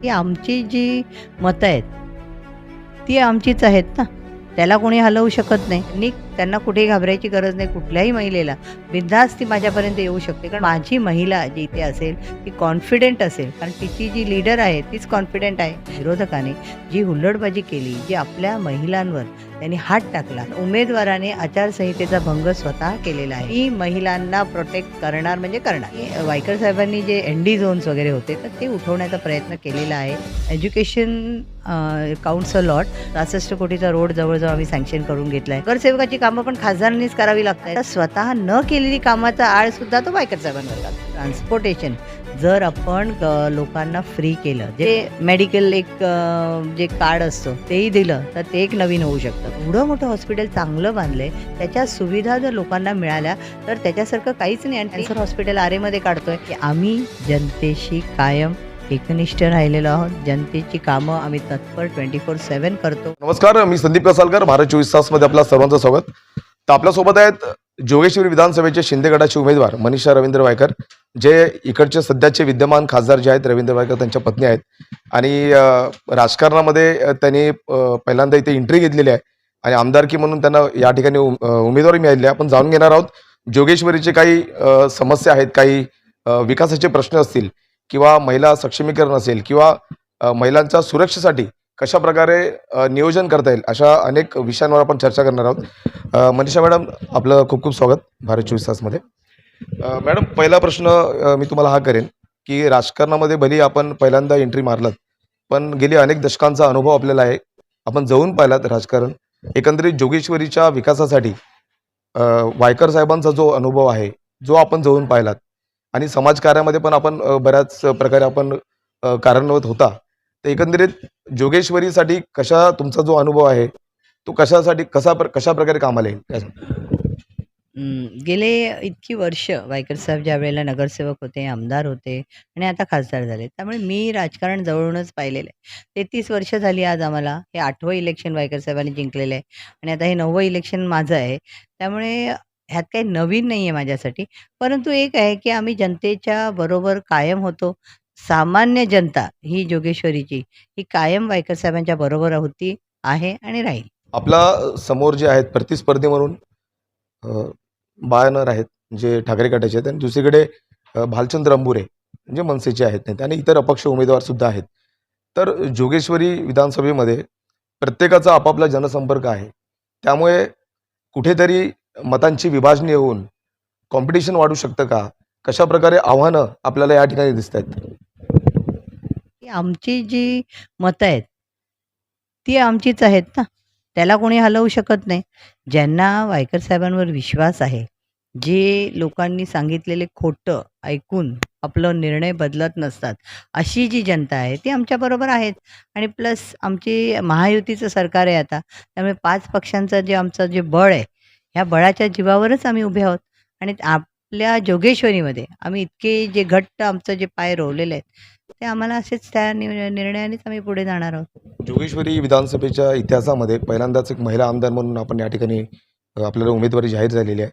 की आमची जी मतं आहेत ती आमचीच आहेत ना. त्याला कोणी हलवू शकत नाही. त्यांना कुठेही घाबरायची गरज नाही कुठल्याही महिलेला. बिंदास ती माझ्यापर्यंत येऊ शकते. कारण माझी महिला जी इथे असेल ती कॉन्फिडेंट असेल. कारण तिची जी लीडर आहे तीच कॉन्फिडेंट आहे. विरोधकाने जी हुल्लडबाजी केली जी आपल्या महिलांवर त्यांनी हात टाकला उमेदवाराने आचारसंहितेचा भंग स्वतः केलेला आहे. ही महिलांना प्रोटेक्ट करणार म्हणजे करणार. वायकर साहेबांनी जे एन डी झोन्स वगैरे होते तर ते उठवण्याचा प्रयत्न केलेला आहे. एज्युकेशन काउन्सिल लॉट सहासष्ट कोटीचा रोड जवळजवळ आम्ही सँक्शन करून घेतला आहे नगरसेवकाची कामं पण खासदारांनीच करावी लागतात. स्वतः न केलेली कामाचा आळ सुद्धा तो वायकर साहेबांवर लागतो ट्रान्सपोर्टेशन जर आपण लोकांना फ्री केलं जे मेडिकल एक जे कार्ड असतं तेही दिलं तर ते एक नवीन होऊ शकतं. एवढं मोठं हॉस्पिटल चांगलं बांधलंय त्याच्या सुविधा जर लोकांना मिळाल्या तर त्याच्यासारखं काहीच नाही. आणि कॅन्सर हॉस्पिटल आरेमध्ये काढतोय की आम्ही जनतेशी कायम एकनिष्ठ राहिलेलो आहोत. जनतेची कामं आम्ही तत्पर ट्वेंटी फोर सेव्हन करतो. नमस्कार मी संदीप कसालकर भारत चोवीस तासमध्ये आपल्या सर्वांचं स्वागत. तर आपल्यासोबत आहेत जोगेश्वरी विधानसभेचे शिंदे गटाचे उमेदवार मनीषा रवींद्र वायकर जे इकडचे सध्याचे विद्यमान खासदार जे आहेत रवींद्र वायकर त्यांच्या पत्नी आहेत. आणि राजकारणामध्ये त्यांनी पहिल्यांदा इथे एंट्री घेतलेली आहे. आणि आमदारकी म्हणून त्यांना या ठिकाणी उमेदवारी मिळालेली आपण जाणून घेणार आहोत जोगेश्वरीचे काही समस्या आहेत काही विकासाचे प्रश्न असतील किंवा महिला सक्षमीकरण असेल किंवा महिलांच्या सुरक्षेसाठी कशा प्रकारे नियोजन करता येईल अशा अनेक विषयांवर आपण चर्चा करणार आहोत. मनीषा मॅडम आपलं खूप खूप स्वागत भारत चोवीस तासमध्ये. मॅडम पहिला प्रश्न मी तुम्हाला हा करेन की राजकारणामध्ये भली आपण पहिल्यांदा एंट्री मारलात पण गेली अनेक दशकांचा अनुभव आपल्याला आहे. आपण जाऊन पाहिलात राजकारण. एकंदरीत जोगेश्वरीच्या विकासासाठी वायकर साहेबांचा जो अनुभव आहे जो आपण जाऊन पाहिलात आणि समाजकार्यामध्ये पण आपण बऱ्याच प्रकारे आपण अ, कार्यान्वित होता तर एकंदरीत जोगेश्वरीसाठी कशा तुमचा जो अनुभव आहे तो कशासाठी कसा प्र- कशा प्रकारे कामाला येईल काय गेले इतकी वर्ष वायकर साहेब ज्यावेळेला नगरसेवक होते, आमदार होते आणि आता खासदार झाले. त्यामुळे मी राजकारण जवळूनच पाहिलेलं आहे. 33 वर्ष झाली आज आम्हाला. हे आठवं इलेक्शन वायकर साहेबांनी जिंकलेलं आहे आणि आता हे नववं इलेक्शन माझं आहे. त्यामुळे ह्यात काही नवीन नाही आहे माझ्यासाठी. परंतु एक आहे, की आम्ही जनतेच्या बरोबर कायम होतो. सामान्य जनता ही जोगेश्वरीची, ही कायम वायकर साहेबांच्या बरोबर होती, आहे आणि राहील. आपला समोर जे आहेत प्रतिस्पर्धी म्हणून अ, बायनर आहेत जे ठाकरे गटाचे आहेत आणि दुसरीकडे अ, भालचंद्र अंबुरे जे मनसेचे आहेत नेते आणि इतर अपक्ष उमेदवार सुद्धा आहेत तर जोगेश्वरी विधानसभेमध्ये प्रत्येकाचा आपापला जनसंपर्क आहे त्यामुळे कुठेतरी मतांची विभाजणी होऊन कॉम्पिटिशन वाढू शकतं का कशा प्रकारे आव्हानं आपल्याला या ठिकाणी दिसत आहेत की आमची जी मतं आहेत, ती आमचीच आहेत ना. त्याला कोणी हलवू शकत नाही. ज्यांना वायकर साहेबांवर विश्वास आहे, जे लोकांनी सांगितलेले खोटं ऐकून आपलं निर्णय बदलत नसतात, अशी जी जनता आहे ती आमच्याबरोबर आहेत आणि प्लस आमची महायुतीचं सरकार आहे आता. त्यामुळे पाच पक्षांचं जे आमचं जे बळ आहे, ह्या बळाच्या जीवावरच आम्ही उभे आहोत. आणि आपल्या जोगेश्वरीमध्ये आम्ही इतके जे घट्ट आमचं जे पाय रोवलेले आहेत, ते आम्हाला असेच त्या नि निर्णयानेच आम्ही पुढे जाणार आहोत. जोगेश्वरी विधानसभेच्या इतिहासामध्ये पहिल्यांदाच एक महिला आमदार म्हणून आपण या ठिकाणी आपल्याला उमेदवारी जाहीर झालेली आहे.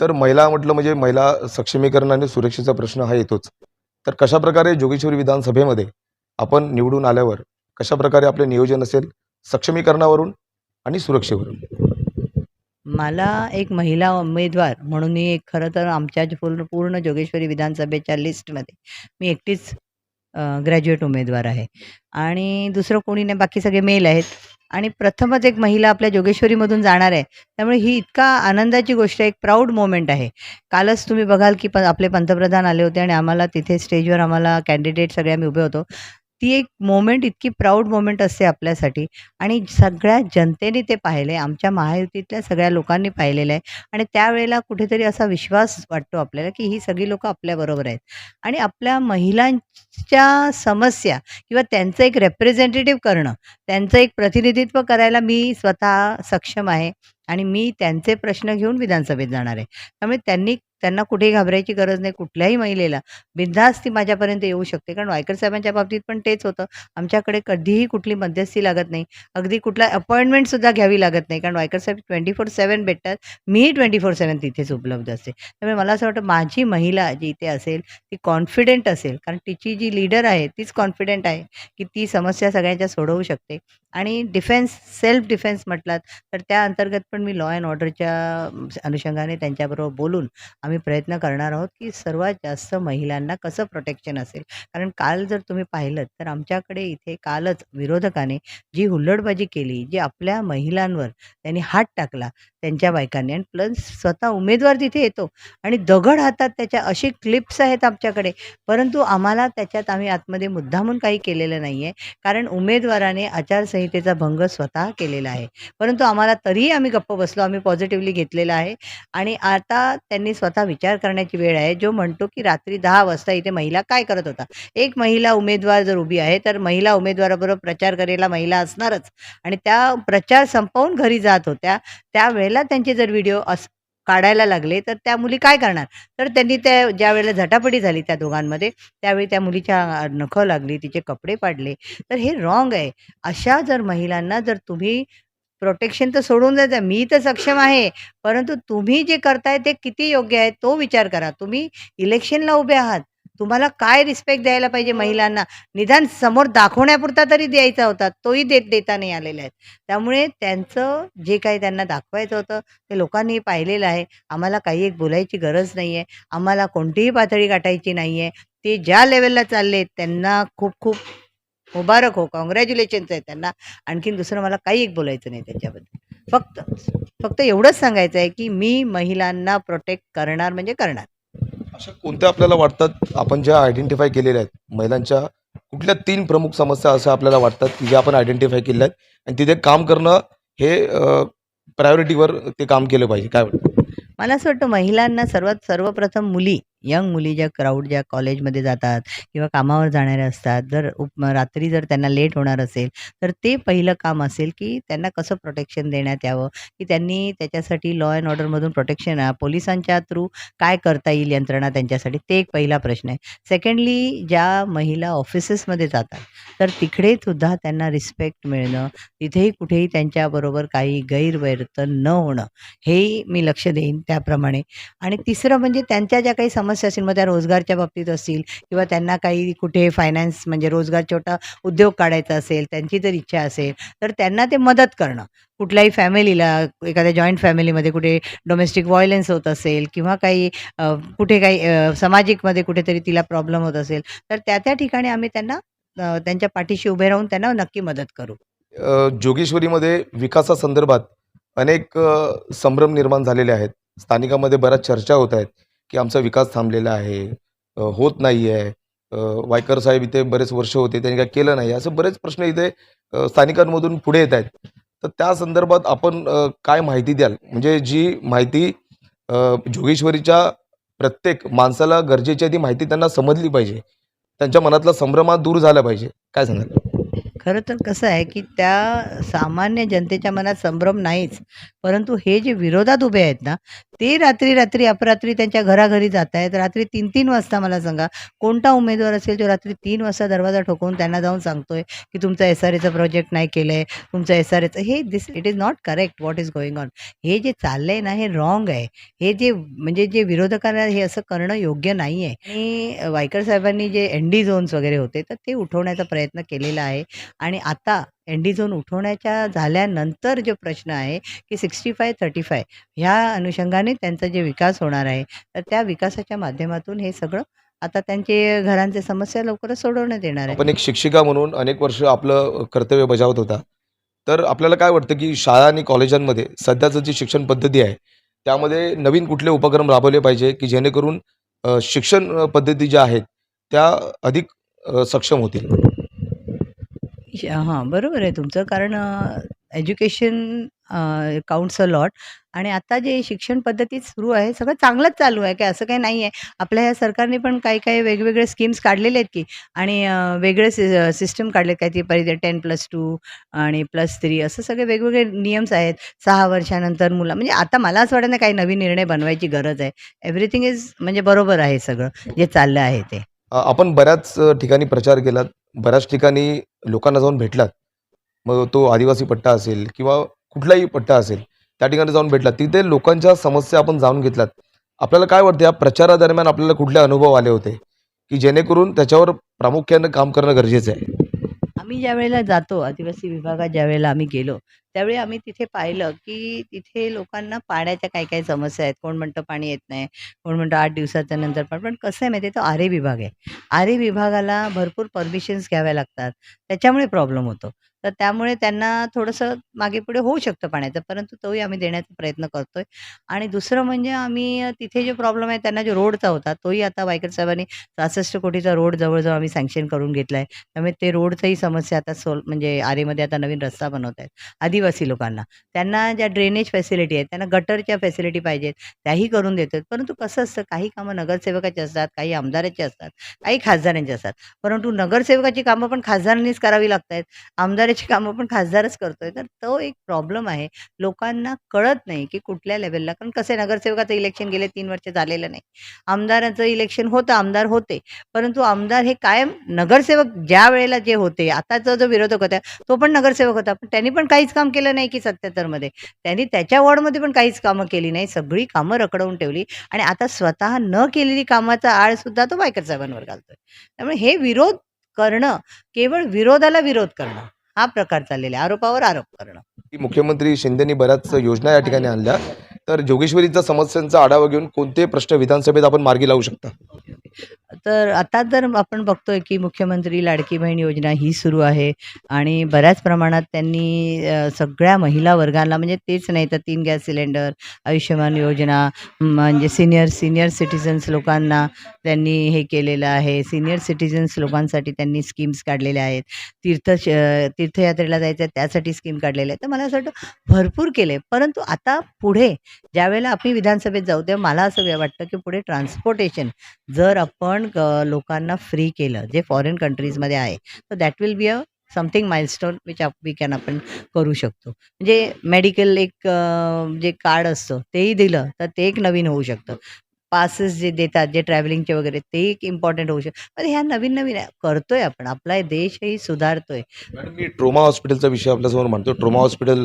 तर महिला म्हटलं म्हणजे महिला सक्षमीकरण आणि सुरक्षेचा प्रश्न हा येतोच. तर कशाप्रकारे जोगेश्वरी विधानसभेमध्ये आपण निवडून आल्यावर कशाप्रकारे आपले नियोजन असेल सक्षमीकरणावरून आणि सुरक्षेवरून? मला एक महिला उमेदवार म्हणून मी एक खरं तर आमच्या पूर्ण पूर्ण जोगेश्वरी विधानसभेच्या लिस्टमध्ये मी एकटीच ग्रॅज्युएट उमेदवार आहे आणि दुसरं कोणी नाही बाकी सगळे मेल आहेत आणि प्रथमच एक महिला आपल्या जोगेश्वरीमधून जाणार आहे. त्यामुळे ही इतका आनंदाची गोष्ट आहे, एक प्राऊड मोमेंट आहे. कालच तुम्ही बघाल की प आपले पंतप्रधान आले होते आणि आम्हाला तिथे स्टेजवर आम्हाला कॅन्डिडेट सगळे आम्ही उभे होतो. ती एक मोमेंट इतकी प्राऊड मोमेंट असते आपल्यासाठी. आणि सगळ्या जनतेने ते पाहिले आमच्या महायुतीतल्या सगळ्या लोकांनी पाहिलेलं आहे. आणि त्यावेळेला कुठेतरी असा विश्वास वाटतो आपल्याला, की ही सगळी लोकं आपल्याबरोबर आहेत. आणि आपल्या महिलांच्या समस्या किंवा त्यांचं एक रिप्रेझेंटेटिव्ह करणं, त्यांचं एक प्रतिनिधित्व करायला मी स्वतः सक्षम आहे. आणि मी त्यांचे प्रश्न घेऊन विधानसभेत जाणार आहे. त्यामुळे त्यांनी त्यांना कुठेही घाबरायची गरज नाही कुठल्याही महिलेला. बिनधास्त ती माझ्यापर्यंत येऊ शकते. कारण वायकर साहेबांच्या बाबतीत पण तेच होतं. आमच्याकडे कधीही कुठली मध्यस्थी लागत नाही. अगदी कुठला अपॉइंटमेंटसुद्धा घ्यावी लागत नाही. कारण Waikar Saheb twenty four seven भेटतात. मीही ट्वेंटी फोर सेवन तिथेच उपलब्ध असते. त्यामुळे मला असं वाटतं माझी महिला जी इथे असेल ती कॉन्फिडेंट असेल. कारण तिची जी लीडर आहे तीच कॉन्फिडेंट आहे की ती समस्या सगळ्यांच्या सोडवू शकते. आणि डिफेन्स सेल्फ डिफेन्स म्हटलात तर त्या अंतर्गत पण मी लॉ अँड ऑर्डरच्या अनुषंगाने त्यांच्याबरोबर बोलून आम्ही प्रयत्न करणार आहोत की सर्वात जास्त महिलांना कसं प्रोटेक्शन असेल. कारण काल जर तुम्ही पाहिलं तर आमच्याकडे इथे कालच विरोधकाने जी हुल्लडबाजी केली जी आपल्या महिलांवर त्यांनी हात टाकला त्यांच्या बायकांनी आणि प्लस स्वतः उमेदवार तिथे येतो आणि दगड हातात त्याच्या अशी क्लिप्स आहेत आमच्याकडे. परंतु आम्हाला त्याच्यात आम्ही आतमध्ये मुद्दामून काही केलेलं नाही आहे कारण उमेदवाराने आचारसंहितेचा भंग स्वतः केलेला आहे. परंतु आम्हाला तरीही आम्ही गप्प बसलो आम्ही पॉझिटिव्हली घेतलेलं आहे. आणि आता त्यांनी स्वतः विचार करण्याची वेळ आहे. जो म्हणतो की रात्री दहा वाजता इथे महिला काय करत होता? एक महिला उमेदवार जर उभी आहे तर महिला उमेदवाराबरोबर प्रचार करायला महिला असणारच. आणि त्या प्रचार संपवून घरी जात होत्या. त्यावेळेला त्यांचे जर व्हिडिओ अस काढायला लागले तर त्या मुली काय करणार? तर त्यांनी त्या ज्या वेळेला झटापटी झाली त्या दोघांमध्ये त्यावेळी त्या मुलीच्या नखं लागली तिचे कपडे पाडले. तर हे रॉंग आहे. अशा जर महिलांना जर तुम्ही प्रोटेक्शन तर सोडून द्यायचं मी तर सक्षम आहे. परंतु तुम्ही जे करताय ते किती योग्य आहे तो विचार करा. तुम्ही इलेक्शनला उभे आहात. तुम्हाला काय रिस्पेक्ट द्यायला पाहिजे महिलांना? निदान समोर दाखवण्यापुरता तरी द्यायचा होता. तोही देत देता नाही आलेले आहेत. त्यामुळे त्यांचं जे काही त्यांना दाखवायचं होतं ते लोकांनी पाहिलेलं आहे. आम्हाला काही एक बोलायची गरज नाही आहे आम्हाला कोणतीही पातळी गाठायची नाही आहे ते ज्या लेवलला चालले त्यांना खूप खूप मुबारक हो कॉंग्रॅच्युलेशन्स आहे त्यांना. आणखीन दुसरं मला काही एक बोलायचं नाही त्याच्याबद्दल. फक्त फक्त एवढंच सांगायचं आहे की मी महिलांना प्रोटेक्ट करणार म्हणजे करणार. अशा कोणत्या आपल्याला वाटतात आपण ज्या आयडेंटिफाय केलेल्या आहेत? महिलांच्या कुठल्या तीन प्रमुख समस्या असं आपल्याला वाटतात की ज्या आपण आयडेंटिफाय केल्या आहेत? आणि तिथे काम करणं हे प्रायोरिटीवर ते काम केलं पाहिजे. काय वाटतं? मला असं वाटतं महिलांना सर्वात सर्वप्रथम मुली यंग मुली ज्या क्राऊड ज्या कॉलेजमध्ये जातात किंवा कामावर जाणाऱ्या असतात जर उप रात्री जर त्यांना लेट होणार असेल तर ते पहिलं काम असेल की त्यांना कसं प्रोटेक्शन देण्यात यावं? की त्यांनी त्याच्यासाठी लॉ अँड ऑर्डरमधून प्रोटेक्शन पोलिसांच्या थ्रू काय करता येईल यंत्रणा त्यांच्यासाठी? ते एक पहिला प्रश्न आहे. सेकंडली ज्या महिला ऑफिसेसमध्ये जातात तर तिकडे सुद्धा त्यांना रिस्पेक्ट मिळणं तिथेही कुठेही त्यांच्याबरोबर काही गैरवर्तन न होणं हेही मी लक्ष देईन त्याप्रमाणे. आणि तिसरं म्हणजे त्यांच्या ज्या काही समस्या असतील मग त्या रोजगारच्या बाबतीत असतील किंवा त्यांना काही कुठे फायनान्स म्हणजे रोजगार छोटा उद्योग काढायचा असेल त्यांची जर इच्छा असेल तर त्यांना ते मदत करणं. कुठल्याही फॅमिलीला एखाद्या जॉईंट फॅमिलीमध्ये कुठे डोमेस्टिक व्हायलन्स होत असेल किंवा काही कुठे काही सामाजिकमध्ये कुठेतरी तिला प्रॉब्लेम होत असेल तर त्या त्या ठिकाणी आम्ही त्यांना त्यांच्या पाठीशी उभे राहून त्यांना नक्की मदत करू. जोगेश्वरीमध्ये विकासासंदर्भात अनेक संभ्रम निर्माण झालेले आहेत. स्थानिकामध्ये बऱ्याच चर्चा होत आहेत. की आमचा विकास थांबलेला आहे होत नाही आहे वायकर साहेब इथे बरेच वर्ष होते त्यांनी काय केलं नाही असे बरेच प्रश्न इथे स्थानिकांमधून पुढे येत आहेत. तर त्या संदर्भात आपण काय माहिती द्याल? म्हणजे जी माहिती जोगेश्वरीच्या प्रत्येक माणसाला गरजेची ती माहिती त्यांना समजली पाहिजे. त्यांच्या मनातला संभ्रमात दूर झाला पाहिजे. काय सांगाल? खरं तर कसं आहे की त्या सामान्य जनतेच्या मनात संभ्रम नाहीच. परंतु हे जे विरोधात उभे आहेत ना ते रात्री रात्री अपरात्री त्यांच्या घराघरी जात आहेत. रात्री तीन तीन वाजता मला सांगा कोणता उमेदवार असेल जो रात्री तीन वाजता दरवाजा ठोकवून त्यांना जाऊन सांगतोय की तुमचा एस आर एचा प्रोजेक्ट नाही केलं आहे तुमचं एस आर एचं हे this it is not correct what is going on हे जे चाललं आहे ना हे रॉंग आहे. हे जे म्हणजे जे विरोधकांना हे असं करणं योग्य नाही आहे आणि वायकर साहेबांनी जे एन डी झोन्स वगैरे होते तर ते उठवण्याचा प्रयत्न केलेला आहे. आणि आता एन डी झोन उठवण्याच्या झाल्यानंतर जो प्रश्न आहे की सिक्स्टी फाय थर्टी फाय ह्या अनुषंगाने त्यांचा जे विकास होणार आहे तर त्या विकासाच्या माध्यमातून हे सगळं आता त्यांचे घरांचे समस्या लवकरच सोडवण्यात येणार आहे आपण एक शिक्षिका म्हणून अनेक वर्ष आपलं कर्तव्य बजावत होता. तर आपल्याला काय वाटतं की शाळा आणि कॉलेजांमध्ये सध्याचं जी शिक्षण पद्धती आहे त्यामध्ये नवीन कुठले उपक्रम राबवले पाहिजे की जेणेकरून शिक्षण पद्धती ज्या आहेत त्या अधिक सक्षम होतील? हां बरोबर आहे तुमचं. कारण एज्युकेशन काउंट्स अ लॉट आणि आता जे शिक्षण पद्धती सुरू आहे सगळं चांगलंच चालू आहे. काय असं काही नाही आहे. आपल्या ह्या सरकारने पण काही काही वेगवेगळे स्कीम्स काढलेले आहेत की आणि अ, वेगळे सि सिस्टम काढलेत. काय ते पहिले टेन प्लस टू आणि प्लस थ्री असं सगळे वेगवेगळे नियम्स आहेत. सहा वर्षानंतर मुलं म्हणजे आता मला असं वाटत नाही काही नवीन निर्णय बनवायची गरज आहे. एव्हरीथिंग इज म्हणजे बरोबर आहे सगळं. जे चाललं आहे ते. अ, आपण बऱ्याच अ, ठिकाणी प्रचार केलात. बऱ्याच ठिकाणी लोकांना जाऊन भेटलात. मग तो आदिवासी पट्टा असेल किंवा कुठलाही पट्टा असेल त्या ठिकाणी जाऊन भेटलात. तिथे लोकांच्या समस्या आपण जाणून घेतल्यात आपल्याला काय वाटतं या प्रचारादरम्यान आपल्याला कुठले अनुभव आले होते? की जेणेकरून त्याच्यावर प्रामुख्यानं काम करणं गरजेचं आहे? आम्ही ज्या वेळेला जातो आदिवासी विभागात ज्यावेळेला आम्ही गेलो त्यावेळी आम्ही तिथे पाहिलं की तिथे लोकांना पाण्याच्या काही काही समस्या आहेत? कोण म्हणतं पाणी येत नाही? कोण म्हणतं आठ दिवसाच्या नंतर पण पण कसं आहे माहिती आहे? तो आरे विभाग आहे. आरे विभागाला भरपूर परमिशन्स घ्याव्या लागतात. त्याच्यामुळे प्रॉब्लेम होतो. तर त्यामुळे त्यांना थोडंसं मागे पुढे होऊ शकतं पाण्याचं परंतु तोही आम्ही देण्याचा प्रयत्न करतोय. आणि दुसरं म्हणजे आम्ही तिथे जो प्रॉब्लेम आहे त्यांना जो रोडचा होता तोही आता वायकर साहेबांनी सहासष्ट कोटीचा रोड जवळजवळ आम्ही सँक्शन करून घेतला आहे त्यामुळे ते रोडचंही समस्या आता सोल म्हणजे आरेमध्ये आता नवीन रस्ता बनवत आहेत आदिवासी लोकांना. त्यांना ज्या ड्रेनेज फॅसिलिटी आहेत त्यांना गटरच्या फॅसिलिटी पाहिजेत त्याही करून देतात. परंतु कसं असतं काही कामं नगरसेवकाची असतात काही आमदाराची असतात काही खासदारांची असतात. परंतु नगरसेवकाची कामं पण खासदारांनीच करावी लागत आहेत आमदाराची कामं पण खासदारच करतोय. तर तो एक प्रॉब्लेम आहे. लोकांना कळत नाही की कुठल्या लेवलला कारण कसं आहे नगरसेवकाचं इलेक्शन गेले तीन वर्ष झालेलं नाही. आमदाराचं इलेक्शन होतं आमदार होते. परंतु आमदार हे कायम नगरसेवक ज्या वेळेला जे होते आताचा जो विरोधक होता तो पण नगरसेवक होता. पण त्यांनी पण काहीच काम केलं केलं नाही की सत्याहत्तरमध्ये. त्यांनी त्याच्या वॉर्डमध्ये पण काहीच कामं केली नाही. सगळी कामं रखडवून ठेवली. आणि आता स्वतः न केलेली कामाचा आळसुद्धा तो बायकर साहेबांवर घालतोय. त्यामुळे हे विरोध करणं केवळ विरोधाला विरोध करणं हा प्रकार चाललेला आहे. आरोपावर आरोप करणं. मुख्यमंत्री शिंदेनी बऱ्याच योजना या ठिकाणी आणल्या. तर जोगेश्वरीच्या समस्यांचा आढावा घेऊन कोणते प्रश्न विधानसभेत आपण मार्गी लावू शकता? तर आता जर आपण बघतोय की मुख्यमंत्री लाडकी बहीण योजना ही सुरू आहे आणि बऱ्याच प्रमाणात त्यांनी सगळ्या महिला वर्गाला म्हणजे तेच नाही तर तीन गॅस सिलेंडर आयुष्यमान योजना म्हणजे सिनियर सिनियर सिटिझन्स लोकांना त्यांनी हे केलेलं आहे. सिनियर सिटिझन्स लोकांसाठी त्यांनी स्कीम्स काढलेल्या आहेत. तीर्थ तीर्थयात्रेला जायचं आहे त्यासाठी स्कीम काढलेल्या आहेत. तर मला असं वाटतं भरपूर केले परंतु आता पुढे ज्यावेळेला आपण विधानसभेत जाऊ तेव्हा मला असं वाटतं की पुढे ट्रान्सपोर्टेशन जर आपण लोकांना फ्री केलं जे फॉरेन कंट्रीजमध्ये आहे तर that will be a something milestone which we can आपण करू शकतो. म्हणजे मेडिकल एक जे कार्ड असतं तेही दिलं तर ते एक नवीन होऊ शकतं. पासेस जे देतात जे ट्रॅव्हलिंगचे वगैरे ते एक इम्पॉर्टंट होऊ शकतं. पण ह्या नवीन नवीन आहे. करतोय आपण. आपला देशही सुधारतोय. मॅडम मी ट्रोमा हॉस्पिटलचा विषय आपल्यासमोर मांडतो ट्रोमा हॉस्पिटल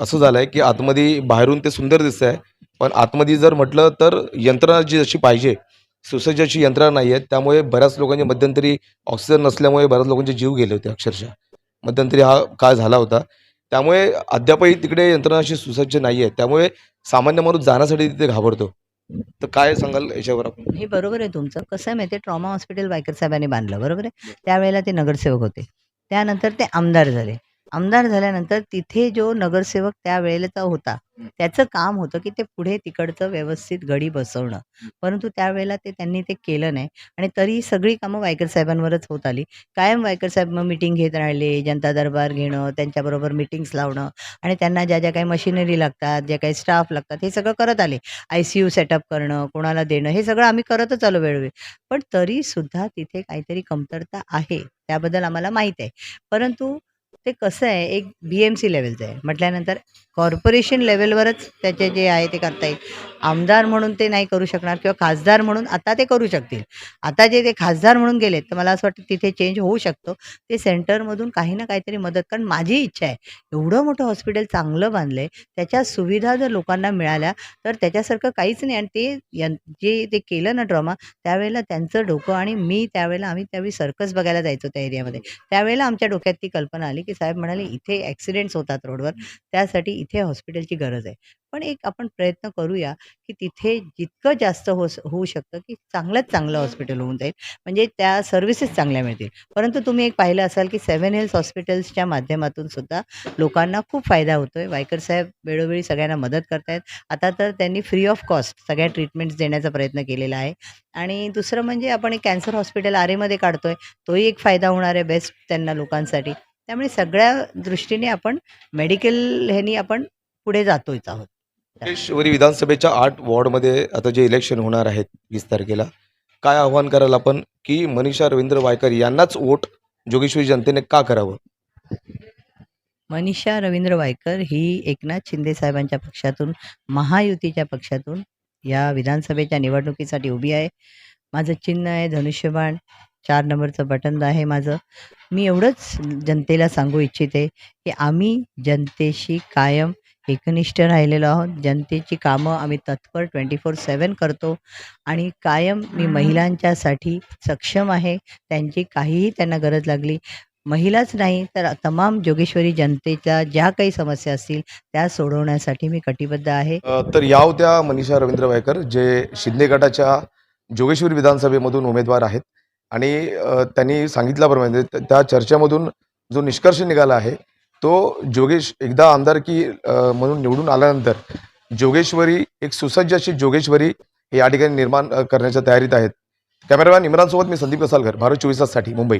असं झालं आहे की आतमध्ये बाहेरून ते सुंदर दिसतं आहे पण आतमध्ये जर म्हटलं तर यंत्रणा जी जशी पाहिजे सुसज्ज अशी यंत्रणा नाही आहेत त्यामुळे बऱ्याच लोकांचे मध्यंतरी ऑक्सिजन नसल्यामुळे बऱ्याच लोकांचे जीव गेले होते अक्षरशः. मध्यंतरी हा काळ झाला होता. त्यामुळे अद्यापही तिकडे यंत्रणा अशी सुसज्ज नाही आहे त्यामुळे सामान्य माणूस जाण्यासाठी तिथे घाबरतो. तर काय सांगाल याच्यावर आपण? हे बरोबर आहे तुमचं. कसं आहे माहिती ट्रॉमा हॉस्पिटल वायकर साहेबांनी बांधलं बरोबर आहे? त्यावेळेला ते नगरसेवक होते. त्यानंतर ते आमदार झाले. आमदार झाल्यानंतर तिथे जो नगरसेवक त्यावेळेलाचा होता त्याचं काम होतं की ते पुढे तिकडचं व्यवस्थित गडी बसवणं. परंतु त्यावेळेला ते त्यांनी ते केलं नाही आणि तरी सगळी कामं वायकर साहेबांवरच होत आली. कायम वायकर साहेब मग मिटिंग घेत राहिले जनता दरबार घेणं त्यांच्याबरोबर मिटिंग्स लावणं आणि त्यांना ज्या ज्या काही मशिनरी लागतात ज्या काही स्टाफ लागतात हे सगळं करत आले. आय सी यू सेटअप करणं कोणाला देणं हे सगळं आम्ही करतच आलो वेळोवेळी. पण तरीसुद्धा तिथे काहीतरी कमतरता आहे त्याबद्दल आम्हाला माहीत आहे. परंतु ते कसं आहे एक बी एम सी लेवलचं आहे. म्हटल्यानंतर कॉर्पोरेशन लेवलवरच त्याचे जे आहे ते करता येईल. आमदार म्हणून ते नाही करू शकणार किंवा खासदार म्हणून आता ते करू शकतील. आता जे ते खासदार म्हणून गेलेत तर मला असं वाटतं तिथे चेंज होऊ शकतो. ते सेंटरमधून काही ना काहीतरी मदत कारण माझी इच्छा आहे. एवढं मोठं हॉस्पिटल चांगलं बांधलं आहे त्याच्या सुविधा जर लोकांना मिळाल्या तर त्याच्यासारखं काहीच नाही. आणि ते यं जे ते केलं ना ड्रामा त्यावेळेला त्यांचं डोकं आणि मी त्यावेळेला आम्ही त्यावेळी सर्कस बघायला जायचो त्या एरियामध्ये त्यावेळेला आमच्या डोक्यात ती कल्पना आली की साहेब म्हणाले इथे ॲक्सिडेंट्स होतात रोडवर त्यासाठी इथे हॉस्पिटलची गरज आहे. पण एक आपण प्रयत्न करूया की तिथे जितकं जास्त हो होऊ शकतं की चांगल्यात चांगलं हॉस्पिटल होऊन जाईल. म्हणजे त्या सर्व्हिसेस चांगल्या मिळतील. परंतु तुम्ही एक पाहिलं असाल की सेवन हेल्थ हॉस्पिटल्सच्या माध्यमातून सुद्धा लोकांना खूप फायदा होतो आहे वायकर साहेब वेळोवेळी सगळ्यांना मदत करतायत. आता तर त्यांनी फ्री ऑफ कॉस्ट सगळ्या ट्रीटमेंट्स देण्याचा प्रयत्न केलेला आहे. आणि दुसरं म्हणजे आपण एक कॅन्सर हॉस्पिटल आरेमध्ये काढतो आहे तोही एक फायदा होणार आहे बेस्ट त्यांना लोकांसाठी. त्यामुळे सगळ्या दृष्टीने आपण मेडिकल ह्यानी आपण पुढे जातोच आहोत. जोगेश्वरी विधानसभेच्या आठ वॉर्डमध्ये आता जे इलेक्शन होणार आहेत वीस तारखेला काय आव्हान कराल आपण? की मनीषा रवींद्र वायकर यांनाच वोट जोगेश्वरी जनतेने का करावं? मनीषा रवींद्र वायकर ही एकनाथ शिंदे साहेबांच्या पक्षातून महायुतीच्या पक्षातून या विधानसभेच्या निवडणुकीसाठी उभी आहे. माझं चिन्ह आहे धनुष्यबाण चार नंबरचं बटन आहे माझं. मी एवढंच जनतेला सांगू इच्छिते की आम्ही जनतेशी कायम एकनिष्ठ राहिलेलो आहोत. जनतेची कामं आम्ही तत्पर ट्वेंटी फोर सेवन करतो आणि कायम मी महिलांच्यासाठी सक्षम आहे. त्यांची काहीही त्यांना गरज लागली महिलाच नाही तर तमाम जोगेश्वरी जनतेच्या ज्या काही समस्या असतील त्या सोडवण्यासाठी मी कटिबद्ध आहे. तर या होत्या मनीषा रवींद्र वायकर जे शिंदे गटाच्या जोगेश्वरी विधानसभेमधून उमेदवार आहेत. आणि त्यांनी सांगितल्याप्रमाणे त्या चर्चेमधून जो निष्कर्ष निघाला आहे तो जोगेश एकदा आमदारकी म्हणून निवडून आल्यानंतर जोगेश्वरी एक सुसज्ज अशी जोगेश्वरी हे या ठिकाणी निर्माण करण्याच्या तयारीत आहेत. कॅमेरामॅन इम्रानसोबत मी संदीप कसालकर भारत चोवीस ताससाठी मुंबई.